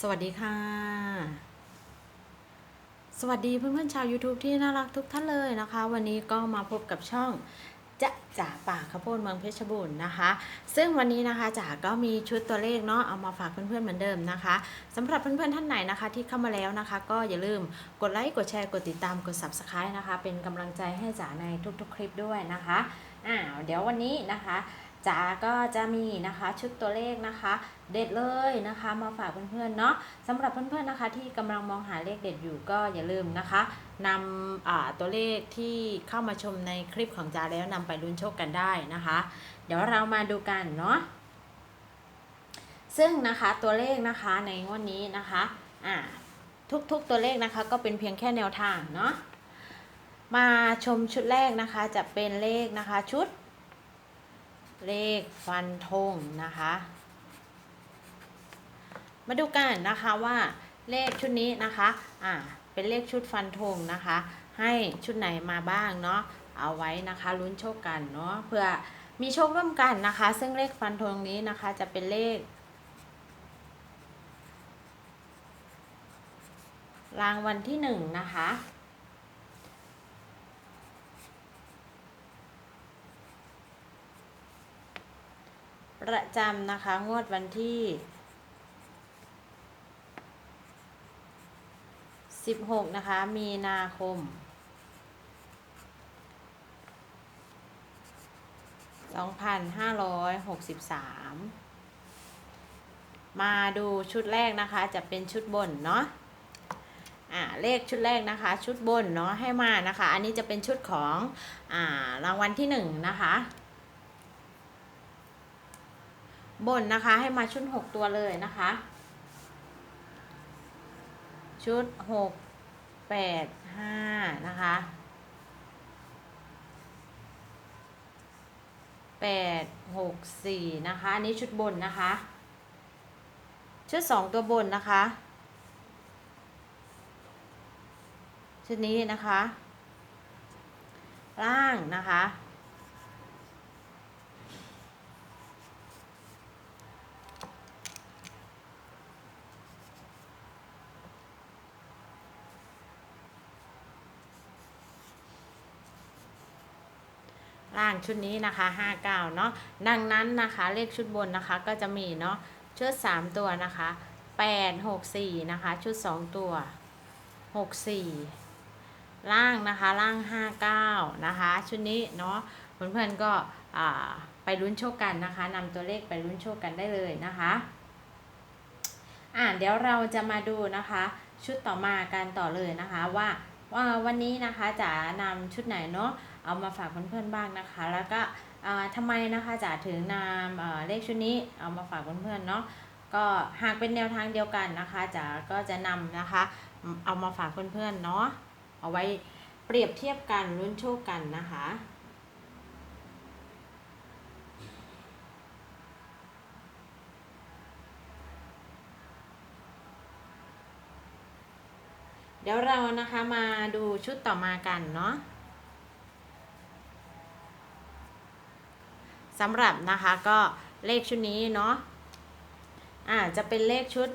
สวัสดีค่ะ สวัสดีเพื่อนๆชาว YouTube ที่น่ารักทุกท่านเลยนะคะ วันนี้ก็มาพบกับช่องจะจ่าป่าข้าวโพดเมืองเพชรบูรณ์นะคะ ซึ่งวันนี้นะคะจ๋าก็มีชุดตัวเลขเนาะเอามาฝากเพื่อนๆเหมือนเดิมนะคะสำหรับเพื่อนๆท่านไหนนะคะ ที่เข้ามาแล้วนะคะ ก็อย่าลืมกดไลค์กดแชร์กดติดตามกด subscribe นะคะ เป็นกำลังใจให้จ๋าในทุกๆ คลิปด้วยนะคะอ่าเดี๋ยววันนี้นะคะจ๋าก็จะมีนะคะชุดตัวเลขนะคะ เด็ดเลยนะคะมาฝากเพื่อนๆเนาะสำหรับเพื่อนๆนะคะ ที่กำลังมองหาเลขเด็ดอยู่ก็อย่าลืมนะคะนำตัวเลขที่เข้ามาชมในคลิปของจาแล้วนำไปลุ้นโชคกันได้นะคะ เดี๋ยวเรามาดูกันเนาะซึ่งนะคะตัวเลขนะคะในงวดนี้นะคะอ่าทุกๆตัวเลขนะคะก็เป็นเพียงแค่แนวทางเนาะมาชมชุดแรกนะคะจะเป็นเลขนะคะชุด เลขฟันธงนะคะ มาดูกันนะคะว่าเลขชุดนี้นะคะอ่าเป็นเลขชุดฟันธงนะคะ ให้ชุดไหนมาบ้างเนาะเอาไว้นะคะลุ้นโชคกันเนาะเพื่อมีโชคร่วมกันนะคะ ซึ่งเลขฟันธงนี้นะคะจะเป็นเลข รางวัลที่หนึ่งนะคะประจำนะคะ งวดวันที่ 16นะคะ มีนาคม2563มาดูชุดแรกนะคะ จะเป็นชุดบนเนาะอ่าเลขชุดแรกนะคะ ชุดบนเนาะให้มานะคะ อันนี้จะเป็นชุดของอ่ารางวัลที่1นะคะบนนะคะให้มาชุด6ตัวเลยนะคะ ชุด6 8 5นะคะ8 6 4นะคะ อันนี้ชุดบนนะคะ ชุด2ตัวบนนะคะ ชุดนี้นะคะ ล่างนะคะ ล่างชุดนี้นะคะ59เนาะดังนั้นนะคะเลขชุดบนนะคะก็จะมีเนาะชุด 3 ตัวนะคะ8 6 4นะคะชุด 2 ตัว 6 4 ล่างนะคะล่าง 59นะคะชุดนี้เนาะเพื่อนๆก็ไปลุ้นโชคกันนะคะนำตัวเลขไปลุ้นโชคกันได้เลยนะคะอ่าเดี๋ยวเราจะมาดูนะคะ ชุดต่อมากันต่อเลยนะคะว่าว่าวันนี้นะคะจะนำชุดไหนเนาะ เอามาฝากเพื่อนๆบ้างนะคะ แล้วก็อ่าทำไมนะคะจะถึงนำเเลขชุดนี้เอามาฝากเพื่อนๆเนาะก็หากเป็นแนวทางเดียวกันนะคะจะก็จะนำนะคะ เอามาฝากเพื่อนๆเนาะเอาไว้เปรียบเทียบกันลุ้นโชคกันนะคะเดี๋ยวเรานะคะมาดูชุดต่อมากันเนาะ สำหรับนะคะก็เลขชุดนี้เนาะอ่าจะเป็นเลขชุด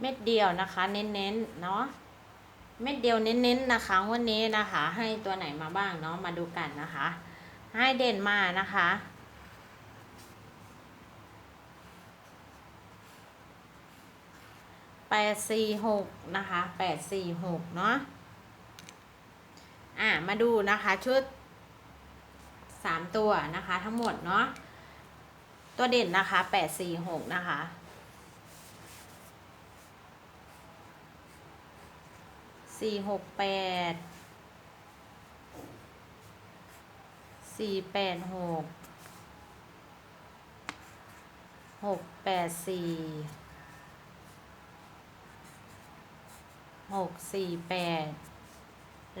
เม็ดเดียวนะคะ เน้นๆเนาะเม็ดเดียวเน้นๆนะคะวันนี้นะคะ ให้ตัวไหนมาบ้างเนาะมาดูกันนะคะ ให้เด่นมานะคะ แปดสี่หกนะคะแปดสี่หกเนาะอ่ามาดูนะคะชุดสามตัวนะคะทั้งหมดเนาะตัวเด่นนะคะแปดสี่หกนะคะสี่หกแปดสี่แปดหกหกแปดสี่ หกสี่แปด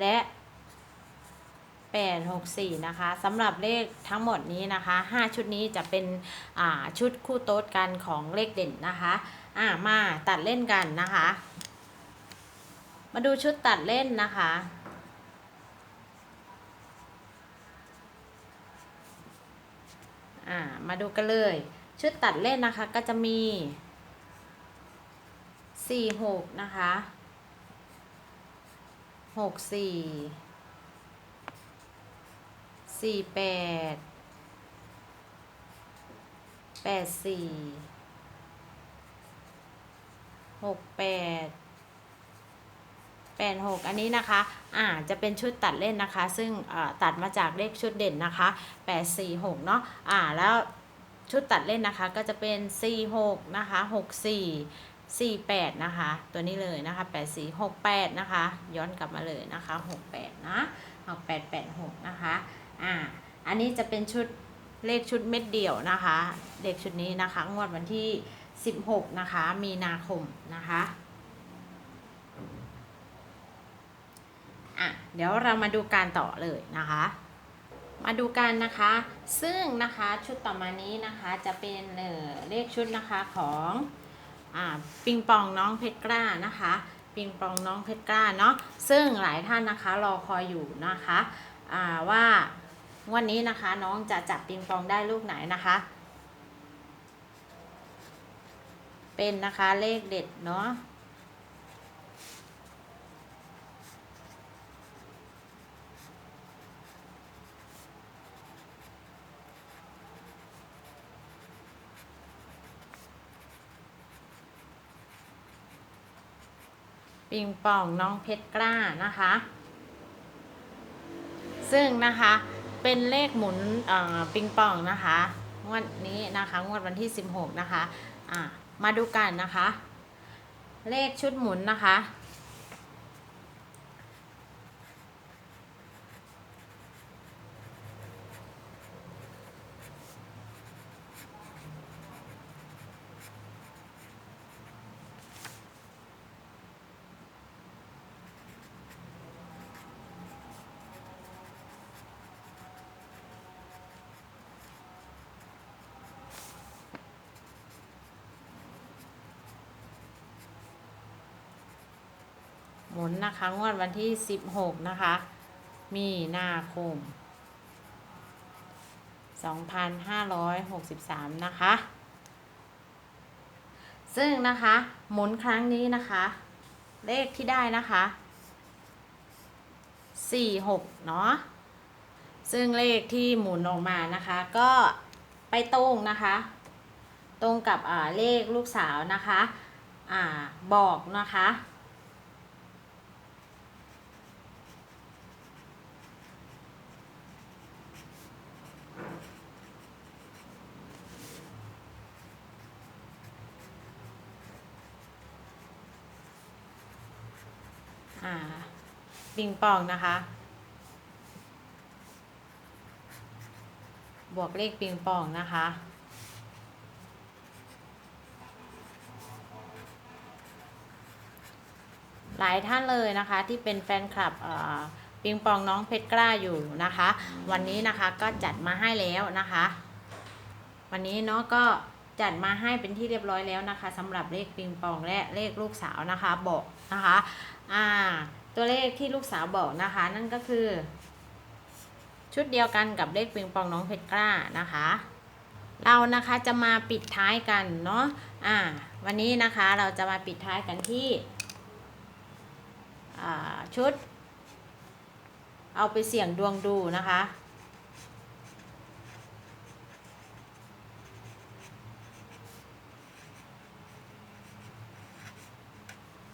และแปดหกสี่นะคะสำหรับเลขทั้งหมดนี้นะคะห้าชุดนี้จะเป็นชุดคู่โต๊ดกันของเลขเด่นนะคะอ่ามาตัดเล่นกันนะคะ มาดูชุดตัดเล่นนะคะ่ามาดูกันเลย ชุดตัดเล่นนะคะก็จะมี 46 นะคะ หกสี่สี่แปดแปดสี่หกแปดแปดหกอันนี้นะคะอ่าจะเป็นชุดตัดเล่นนะคะ ซึ่งตัดมาจากเลขชุดเด่นนะคะแปดสี่หกเนาะอ่าแล้วชุดตัดเล่นนะคะก็จะเป็นสี่หกนะคะห กสี่แปดนะคะ ตัวนี้เลยนะคะแปดสี่หกแปดนะคะ ย้อนกลับมาเลยนะคะหกแปดนะหกแปดแปดหกนะคะ อ่า อันนี้จะเป็นชุดเลขชุดเม็ดเดี่ยวนะคะ เลขชุดนี้นะคะ งวดวันที่ 16 นะคะ มีนาคมนะคะ อะ เดี๋ยวเรามาดูการต่อเลยนะคะ มาดูกันนะคะ ซึ่งนะคะชุดต่อมานี้นะคะจะเป็นเเลขชุดนะคะของ อ่าปิงปองน้องเพชรกล้านะคะ ปิงปองน้องเพชรกล้าเนาะซึ่งหลายท่านนะคะรอคอยอยู่นะคะอ่าว่าวันนี้นะคะน้องจะจับปิงปองได้ลูกไหนนะคะ เป็นนะคะเลขเด็ดเนาะ ปิงปองน้องเพชรกล้านะคะ ซึ่งนะคะเป็นเลขหมุนปิงปองนะคะงวดนี้นะคะงวดวันที่ 16 นะคะะมาดูกันนะคะ เลขชุดหมุนนะคะ หมุนนะคะ งวดวันที่ 16 นะคะ มีนาคม 2563 นะคะ ซึ่งนะคะ หมุนครั้งนี้นะคะ เลขที่ได้นะคะ 46 เนาะซึ่งเลขที่หมุนออกมานะคะ ก็ไปตรงนะคะ ตรงกับอ่าเลขลูกสาวนะคะ อ่าบอกนะคะ ปิงปองนะคะ บวกเลขปิงปองนะคะ หลายท่านเลยนะคะที่เป็นแฟนคลับปิงปองน้องเพชรกล้าอยู่นะคะ วันนี้นะคะก็จัดมาให้แล้วนะคะ วันนี้เนาะก็ จัดมาให้เป็นที่เรียบร้อยแล้วนะคะสำหรับเลขปิงปองและเลขลูกสาวนะคะบอกนะคะอ่าตัวเลขที่ลูกสาวบอกนะคะ นั่นก็คือ ชุดเดียวกันกับเลขปิงปองน้องเพชรกล้านะคะ เรานะคะจะมาปิดท้ายกันเนาะอ่าวันนี้นะคะเราจะมาปิดท้ายกันที่อ่าชุด เอาไปเสี่ยงดวงดูนะคะ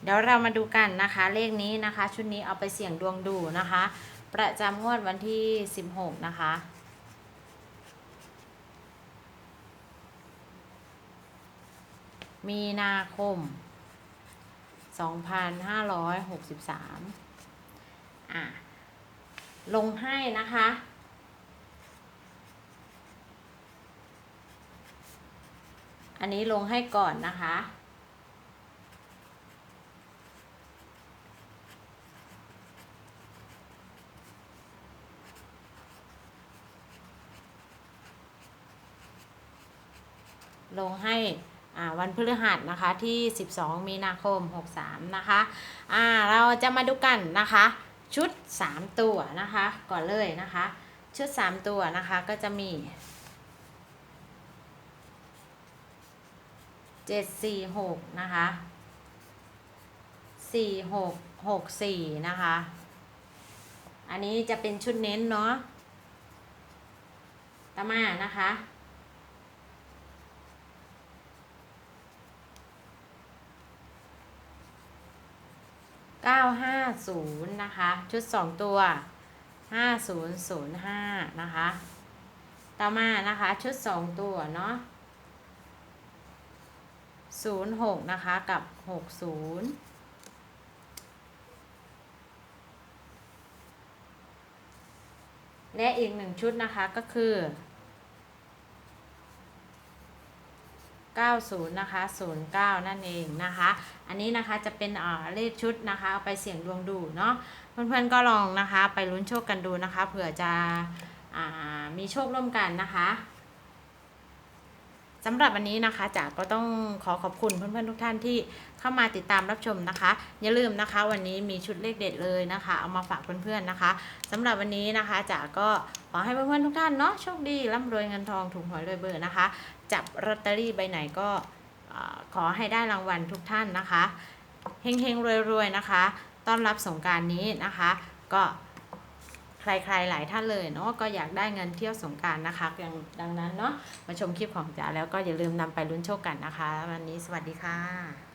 เดี๋ยวเรามาดูกันนะคะ เลขนี้นะคะ ชุดนี้เอาไปเสี่ยงดวงดูนะคะ ประจำงวดวันที่ 16 นะคะมีนาคม 2563 อะ ลงให้นะคะ อันนี้ลงให้ก่อนนะคะ ลงให้วันพฤหัสนะคะที่ 12 มีนาคม 63 นะคะะเราจะมาดูกันนะคะ ชุด 3 ตัวนะคะ ก่อนเลยนะคะ ชุด 3 ตัวนะคะก็จะมี 746 นะคะ 4664 นะคะ อันนี้จะเป็นชุดเน้นเนาะต่อมานะคะ เก้าห้าศูนย์นะคะ ชุดสองตัวห้าศูนย์ศูนย์ห้านะคะ ต่อมานะคะ ชุดสองตัว เนาะศูนย์หกนะคะ กับหกศูนย์และอีกหนึ่งชุดนะคะก็คือ 90นะคะ09 นั่นเองนะคะ อันนี้นะคะจะเป็นอ่าเลขชุดนะคะเอาไปเสี่ยงดวงดูเนาะเพื่อนๆก็ลองนะคะ ไปลุ้นโชคกันดูนะคะเผื่อจะอ่ามีโชคร่วมกันนะคะ สำหรับวันนี้นะคะจ๋าก็ต้องขอขอบคุณเพื่อนๆทุกท่านที่เข้ามาติดตามรับชมนะคะ อย่าลืมนะคะ วันนี้มีชุดเลขเด็ดเลยนะคะ เอามาฝากเพื่อนๆนะคะสำหรับวันนี้นะคะจ๋าก็ขอให้เพื่อนๆทุกท่านเนาะโชคดีร่ำรวยเงินทองถูกหวยรวยเบอร์นะคะ จับลอตเตอรี่ใบไหนก็ขอให้ได้รางวัลทุกท่านนะคะเฮงๆรวยๆนะคะ ต้อนรับสงการนี้นะคะ ก็ ใครๆหลายท่านเลยเนาะก็อยากได้เงินเที่ยวสงการนะคะอย่างดังนั้นเนาะมาชมคลิปของจ๋าแล้วก็อย่าลืมนำไปลุ้นโชคกันนะคะ วันนี้สวัสดีค่ะ